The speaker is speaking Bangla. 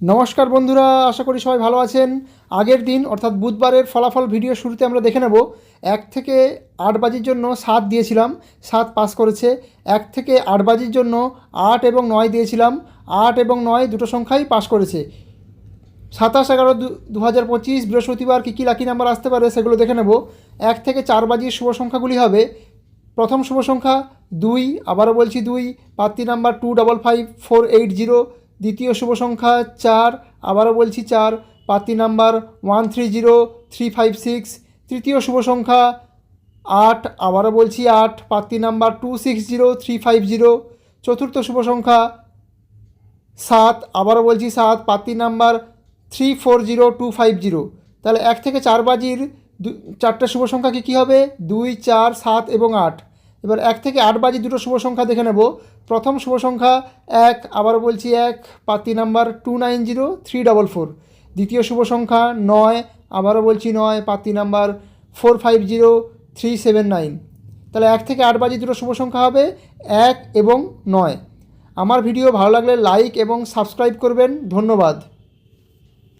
নমস্কার বন্ধুরা, আশা করি সবাই ভালো আছেন। আগের দিন, অর্থাৎ বুধবারের ফলাফল ভিডিও শুরুতে আমরা দেখে নেব। এক থেকে আট বাজির জন্য সাত দিয়েছিলাম, সাত পাস করেছে। এক থেকে আট বাজির জন্য আট এবং নয় দিয়েছিলাম, আট এবং নয় দুটো সংখ্যাই পাস করেছে। সাতাশ এগারো দু হাজার পঁচিশ, বৃহস্পতিবার কী কী লাকি নাম্বার আসতে পারে সেগুলো দেখে নেব। এক থেকে চার বাজির শুভ সংখ্যাগুলি হবে। প্রথম শুভ সংখ্যা দুই, আবারও বলছি দুই, পাত্রী number two double five four eight zero দ্বিতীয় শুভ সংখ্যা চার, আবারও বলছি চার পাত্রী number one three zero three five six. তৃতীয় শুভ সংখ্যা আট, আবারও বলছি আট পাত্রী number two six zero three five zero. চতুর্থ শুভ সংখ্যা সাত, আবারও বলছি সাত পাত্রী number three four zero two five zero. তাহলে এক থেকে চার বাজির চারটে শুভ সংখ্যা কী কী হবে? দুই, চার, সাত এবং আট। এবার এক থেকে আট বাজে দুটো শুভ সংখ্যা দেখে নেব। প্রথম শুভ সংখ্যা এক, আবারও বলছি এক পাত্রী number two nine zero three double four দ্বিতীয় শুভ সংখ্যা নয়, আবারও বলছি নয় পাত্রী number four five zero three seven nine তাহলে এক থেকে আট বাজে দুটো শুভ সংখ্যা হবে এক এবং নয়। আমার ভিডিও ভালো লাগলে লাইক এবং সাবস্ক্রাইব করবেন। ধন্যবাদ।